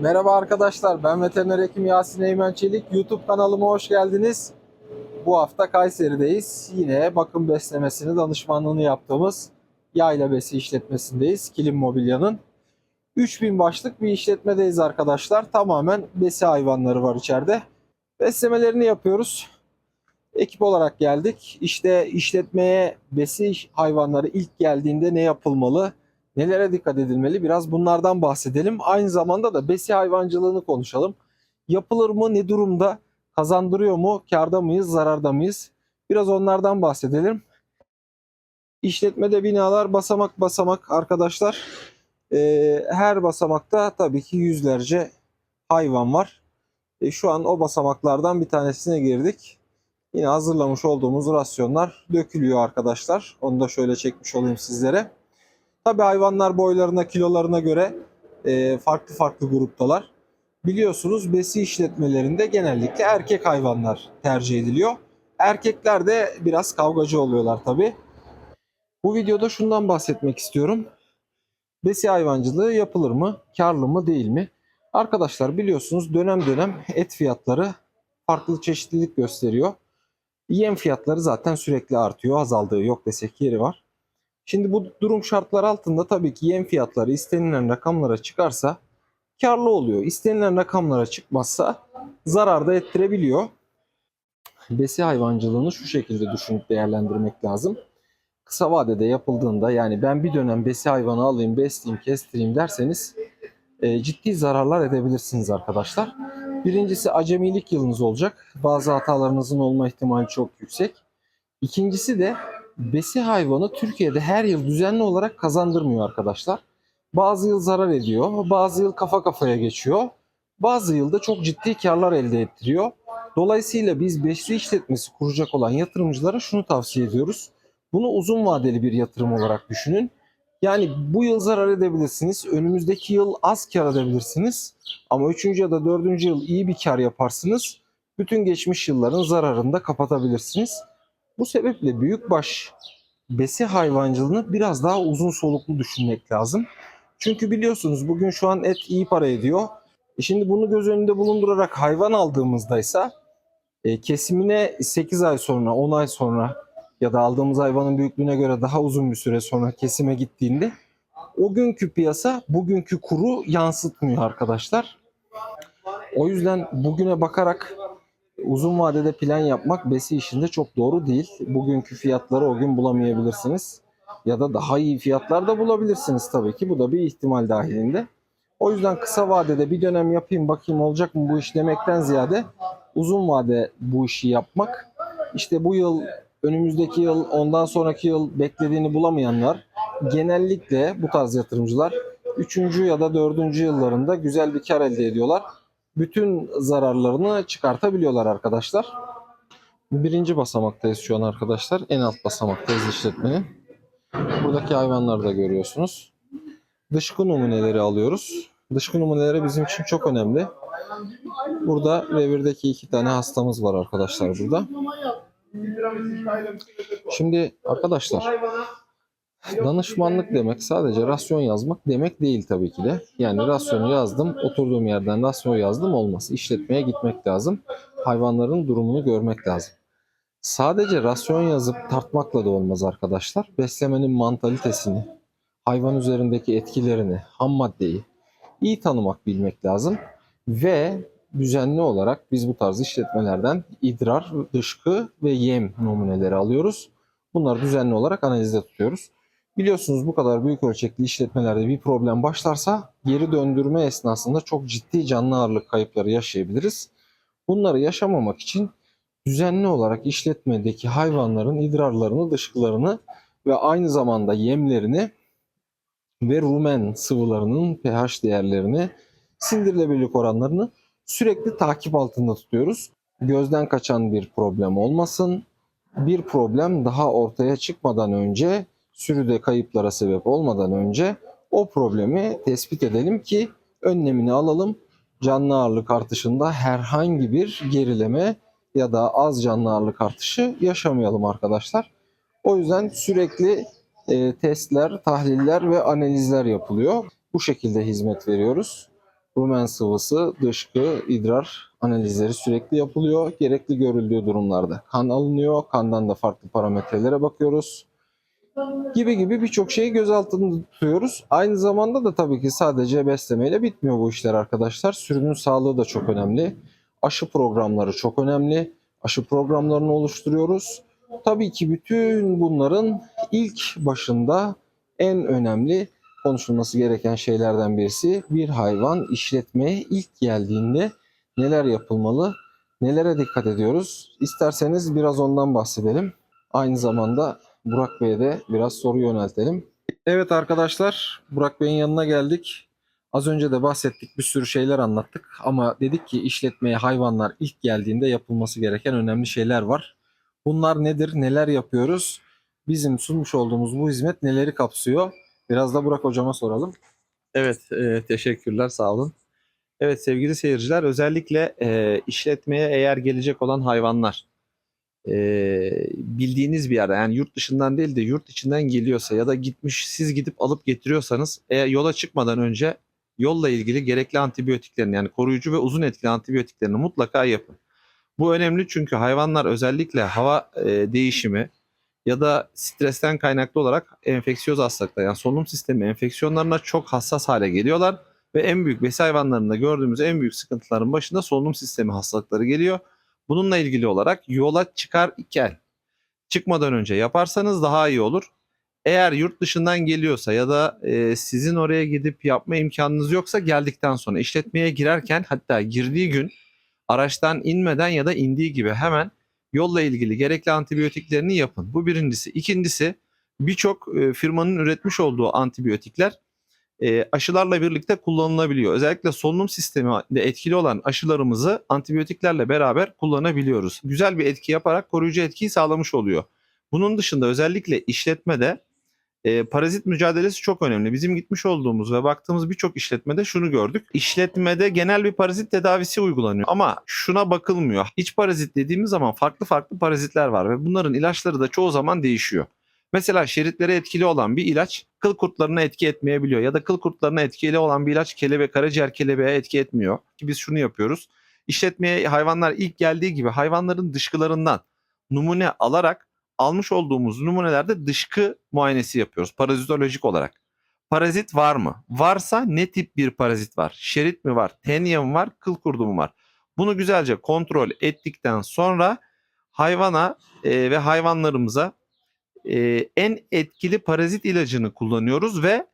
Merhaba arkadaşlar, ben veteriner hekim Yasin Eymen Çelik. YouTube kanalıma hoş geldiniz. Bu hafta Kayseri'deyiz. Yine bakım beslemesini, danışmanlığını yaptığımız yayla besi işletmesindeyiz. Kilim Mobilya'nın. 3000 başlık bir işletmedeyiz arkadaşlar. Tamamen besi hayvanları var içeride. Beslemelerini yapıyoruz. Ekip olarak geldik. İşte işletmeye besi hayvanları ilk geldiğinde ne yapılmalı? Nelere dikkat edilmeli? Biraz bunlardan bahsedelim. Aynı zamanda da besi hayvancılığını konuşalım. Yapılır mı? Ne durumda? Kazandırıyor mu? Karda mıyız? Zararda mıyız? Biraz onlardan bahsedelim. İşletmede binalar basamak basamak arkadaşlar. Ee, her basamakta tabii ki yüzlerce hayvan var. E, şu an o basamaklardan bir tanesine girdik. Yine hazırlamış olduğumuz rasyonlar dökülüyor arkadaşlar. Onu da şöyle çekmiş olayım sizlere. Tabi hayvanlar boylarına, kilolarına göre e, farklı farklı gruptalar. Biliyorsunuz besi işletmelerinde genellikle erkek hayvanlar tercih ediliyor. Erkekler de biraz kavgacı oluyorlar tabi. Bu videoda şundan bahsetmek istiyorum. Besi hayvancılığı yapılır mı? Karlı mı değil mi? Arkadaşlar biliyorsunuz dönem dönem et fiyatları farklı çeşitlilik gösteriyor. Yem fiyatları zaten sürekli artıyor. Azaldığı yok desek yeri var. Şimdi bu durum şartlar altında tabii ki yem fiyatları istenilen rakamlara çıkarsa karlı oluyor. İstenilen rakamlara çıkmazsa zarar da ettirebiliyor. Besi hayvancılığını şu şekilde düşünüp değerlendirmek lazım. Kısa vadede yapıldığında yani ben bir dönem besi hayvanı alayım, besleyeyim, kestireyim derseniz e, ciddi zararlar edebilirsiniz arkadaşlar. Birincisi acemilik yılınız olacak. Bazı hatalarınızın olma ihtimali çok yüksek. İkincisi de besi hayvanı Türkiye'de her yıl düzenli olarak kazandırmıyor arkadaşlar. Bazı yıl zarar ediyor, bazı yıl kafa kafaya geçiyor. Bazı yılda çok ciddi karlar elde ettiriyor. Dolayısıyla biz besli işletmesi kuracak olan yatırımcılara şunu tavsiye ediyoruz. Bunu uzun vadeli bir yatırım olarak düşünün. Yani bu yıl zarar edebilirsiniz. Önümüzdeki yıl az kar edebilirsiniz. Ama 3. ya da 4. yıl iyi bir kar yaparsınız. Bütün geçmiş yılların zararını da kapatabilirsiniz. Bu sebeple büyükbaş besi hayvancılığını biraz daha uzun soluklu düşünmek lazım. Çünkü biliyorsunuz bugün şu an et iyi para ediyor. E şimdi bunu göz önünde bulundurarak hayvan aldığımızda ise kesimine 8 ay sonra, 10 ay sonra ya da aldığımız hayvanın büyüklüğüne göre daha uzun bir süre sonra kesime gittiğinde o günkü piyasa bugünkü kuru yansıtmıyor arkadaşlar. O yüzden bugüne bakarak uzun vadede plan yapmak besi işinde çok doğru değil. Bugünkü fiyatları o gün bulamayabilirsiniz. Ya da daha iyi fiyatlar da bulabilirsiniz tabii ki. Bu da bir ihtimal dahilinde. O yüzden kısa vadede bir dönem yapayım bakayım olacak mı bu iş demekten ziyade uzun vade bu işi yapmak. İşte bu yıl, önümüzdeki yıl, ondan sonraki yıl beklediğini bulamayanlar genellikle bu tarz yatırımcılar 3. ya da 4. yıllarında güzel bir kar elde ediyorlar bütün zararlarını çıkartabiliyorlar arkadaşlar. Birinci basamaktayız şu an arkadaşlar. En alt basamaktayız işletmenin. Buradaki hayvanları da görüyorsunuz. Dışkı numuneleri alıyoruz. Dışkı numuneleri bizim için çok önemli. Burada revirdeki iki tane hastamız var arkadaşlar burada. Şimdi arkadaşlar Danışmanlık demek sadece rasyon yazmak demek değil tabii ki de. Yani rasyonu yazdım, oturduğum yerden rasyon yazdım olmaz. İşletmeye gitmek lazım. Hayvanların durumunu görmek lazım. Sadece rasyon yazıp tartmakla da olmaz arkadaşlar. Beslemenin mantalitesini, hayvan üzerindeki etkilerini, ham maddeyi iyi tanımak, bilmek lazım. Ve düzenli olarak biz bu tarz işletmelerden idrar, dışkı ve yem numuneleri alıyoruz. Bunları düzenli olarak analizde tutuyoruz. Biliyorsunuz bu kadar büyük ölçekli işletmelerde bir problem başlarsa geri döndürme esnasında çok ciddi canlı ağırlık kayıpları yaşayabiliriz. Bunları yaşamamak için düzenli olarak işletmedeki hayvanların idrarlarını, dışkılarını ve aynı zamanda yemlerini ve rumen sıvılarının pH değerlerini, sindirilebilirlik oranlarını sürekli takip altında tutuyoruz. Gözden kaçan bir problem olmasın. Bir problem daha ortaya çıkmadan önce sürüde kayıplara sebep olmadan önce o problemi tespit edelim ki önlemini alalım. Canlı ağırlık artışında herhangi bir gerileme ya da az canlı ağırlık artışı yaşamayalım arkadaşlar. O yüzden sürekli e, testler, tahliller ve analizler yapılıyor. Bu şekilde hizmet veriyoruz. rumen sıvısı, dışkı, idrar analizleri sürekli yapılıyor. Gerekli görüldüğü durumlarda kan alınıyor. Kandan da farklı parametrelere bakıyoruz. Gibi gibi birçok şeyi göz altında tutuyoruz. Aynı zamanda da tabii ki sadece beslemeyle bitmiyor bu işler arkadaşlar. Sürünün sağlığı da çok önemli. Aşı programları çok önemli. Aşı programlarını oluşturuyoruz. Tabii ki bütün bunların ilk başında en önemli konuşulması gereken şeylerden birisi bir hayvan işletmeye ilk geldiğinde neler yapılmalı, nelere dikkat ediyoruz. İsterseniz biraz ondan bahsedelim. Aynı zamanda Burak Bey'e de biraz soru yöneltelim. Evet arkadaşlar, Burak Bey'in yanına geldik. Az önce de bahsettik, bir sürü şeyler anlattık ama dedik ki işletmeye hayvanlar ilk geldiğinde yapılması gereken önemli şeyler var. Bunlar nedir, neler yapıyoruz? Bizim sunmuş olduğumuz bu hizmet neleri kapsıyor? Biraz da Burak hocama soralım. Evet, e, teşekkürler, sağ olun. Evet sevgili seyirciler, özellikle e, işletmeye eğer gelecek olan hayvanlar e, bildiğiniz bir yerde yani yurt dışından değil de yurt içinden geliyorsa ya da gitmiş siz gidip alıp getiriyorsanız eğer yola çıkmadan önce yolla ilgili gerekli antibiyotiklerini yani koruyucu ve uzun etkili antibiyotiklerini mutlaka yapın. Bu önemli çünkü hayvanlar özellikle hava e, değişimi ya da stresten kaynaklı olarak enfeksiyöz hastalıklar yani solunum sistemi enfeksiyonlarına çok hassas hale geliyorlar ve en büyük besi hayvanlarında gördüğümüz en büyük sıkıntıların başında solunum sistemi hastalıkları geliyor. Bununla ilgili olarak yola çıkar iken çıkmadan önce yaparsanız daha iyi olur. Eğer yurt dışından geliyorsa ya da e, sizin oraya gidip yapma imkanınız yoksa geldikten sonra işletmeye girerken hatta girdiği gün araçtan inmeden ya da indiği gibi hemen yolla ilgili gerekli antibiyotiklerini yapın. Bu birincisi. İkincisi birçok e, firmanın üretmiş olduğu antibiyotikler e, aşılarla birlikte kullanılabiliyor. Özellikle solunum sisteminde etkili olan aşılarımızı antibiyotiklerle beraber kullanabiliyoruz. Güzel bir etki yaparak koruyucu etkiyi sağlamış oluyor. Bunun dışında özellikle işletmede e, parazit mücadelesi çok önemli. Bizim gitmiş olduğumuz ve baktığımız birçok işletmede şunu gördük. İşletmede genel bir parazit tedavisi uygulanıyor ama şuna bakılmıyor. İç parazit dediğimiz zaman farklı farklı parazitler var ve bunların ilaçları da çoğu zaman değişiyor. Mesela şeritlere etkili olan bir ilaç kıl kurtlarına etki etmeyebiliyor ya da kıl kurtlarına etkili olan bir ilaç kelebek, karaciğer kelebeğe etki etmiyor. Ki biz şunu yapıyoruz. İşletmeye hayvanlar ilk geldiği gibi hayvanların dışkılarından numune alarak almış olduğumuz numunelerde dışkı muayenesi yapıyoruz parazitolojik olarak. Parazit var mı? Varsa ne tip bir parazit var? Şerit mi var? Tenya mı var? Kıl kurdu mu var? Bunu güzelce kontrol ettikten sonra hayvana e, ve hayvanlarımıza e, en etkili parazit ilacını kullanıyoruz ve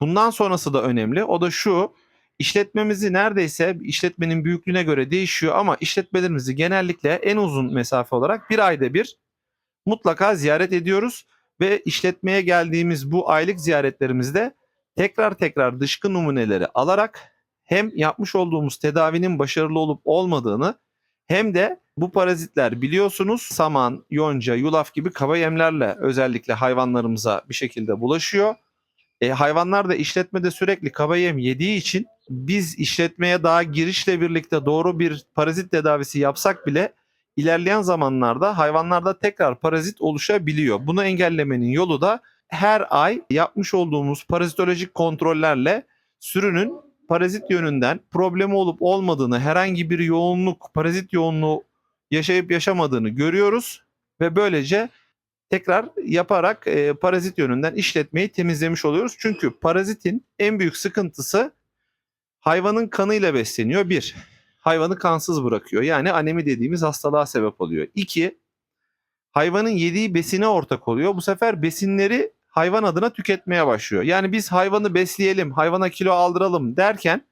bundan sonrası da önemli. O da şu işletmemizi neredeyse işletmenin büyüklüğüne göre değişiyor ama işletmelerimizi genellikle en uzun mesafe olarak bir ayda bir mutlaka ziyaret ediyoruz ve işletmeye geldiğimiz bu aylık ziyaretlerimizde tekrar tekrar dışkı numuneleri alarak hem yapmış olduğumuz tedavinin başarılı olup olmadığını hem de bu parazitler biliyorsunuz saman, yonca, yulaf gibi kaba yemlerle özellikle hayvanlarımıza bir şekilde bulaşıyor. E, hayvanlar da işletmede sürekli kaba yem yediği için biz işletmeye daha girişle birlikte doğru bir parazit tedavisi yapsak bile ilerleyen zamanlarda hayvanlarda tekrar parazit oluşabiliyor. Bunu engellemenin yolu da her ay yapmış olduğumuz parazitolojik kontrollerle sürünün parazit yönünden problemi olup olmadığını, herhangi bir yoğunluk, parazit yoğunluğu yaşayıp yaşamadığını görüyoruz ve böylece tekrar yaparak e, parazit yönünden işletmeyi temizlemiş oluyoruz. Çünkü parazitin en büyük sıkıntısı hayvanın kanıyla besleniyor. Bir, hayvanı kansız bırakıyor. Yani anemi dediğimiz hastalığa sebep oluyor. İki, hayvanın yediği besine ortak oluyor. Bu sefer besinleri hayvan adına tüketmeye başlıyor. Yani biz hayvanı besleyelim, hayvana kilo aldıralım derken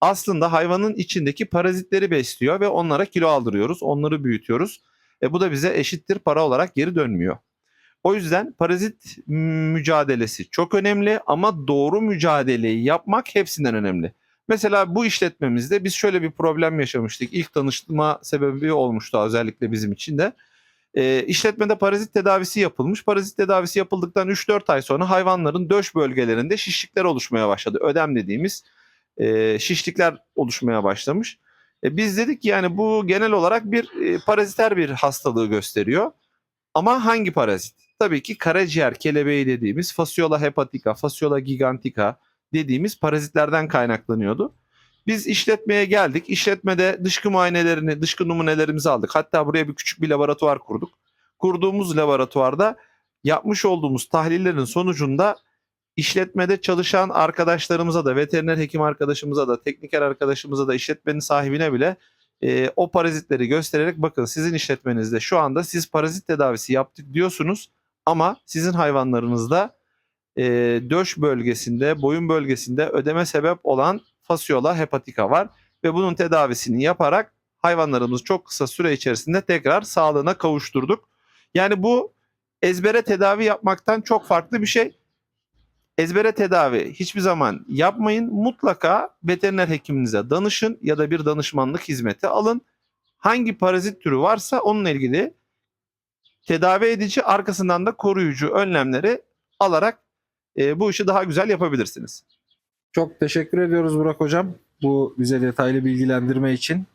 aslında hayvanın içindeki parazitleri besliyor ve onlara kilo aldırıyoruz, onları büyütüyoruz. E bu da bize eşittir para olarak geri dönmüyor. O yüzden parazit mücadelesi çok önemli ama doğru mücadeleyi yapmak hepsinden önemli. Mesela bu işletmemizde biz şöyle bir problem yaşamıştık. İlk tanışma sebebi olmuştu özellikle bizim için de. E, işletmede parazit tedavisi yapılmış. Parazit tedavisi yapıldıktan 3-4 ay sonra hayvanların döş bölgelerinde şişlikler oluşmaya başladı. Ödem dediğimiz e, şişlikler oluşmaya başlamış. E, biz dedik ki yani bu genel olarak bir e, paraziter bir hastalığı gösteriyor. Ama hangi parazit? Tabii ki karaciğer kelebeği dediğimiz Fasciola hepatica, Fasciola gigantica dediğimiz parazitlerden kaynaklanıyordu. Biz işletmeye geldik. İşletmede dışkı muayenelerini, dışkı numunelerimizi aldık. Hatta buraya bir küçük bir laboratuvar kurduk. Kurduğumuz laboratuvarda yapmış olduğumuz tahlillerin sonucunda işletmede çalışan arkadaşlarımıza da, veteriner hekim arkadaşımıza da, tekniker arkadaşımıza da, işletmenin sahibine bile e, o parazitleri göstererek bakın sizin işletmenizde şu anda siz parazit tedavisi yaptık diyorsunuz ama sizin hayvanlarınızda e, döş bölgesinde, boyun bölgesinde ödeme sebep olan fasyola hepatika var ve bunun tedavisini yaparak hayvanlarımızı çok kısa süre içerisinde tekrar sağlığına kavuşturduk. Yani bu ezbere tedavi yapmaktan çok farklı bir şey. Ezbere tedavi hiçbir zaman yapmayın. Mutlaka veteriner hekiminize danışın ya da bir danışmanlık hizmeti alın. Hangi parazit türü varsa onunla ilgili tedavi edici arkasından da koruyucu önlemleri alarak e, bu işi daha güzel yapabilirsiniz. Çok teşekkür ediyoruz Burak Hocam bu bize detaylı bilgilendirme için.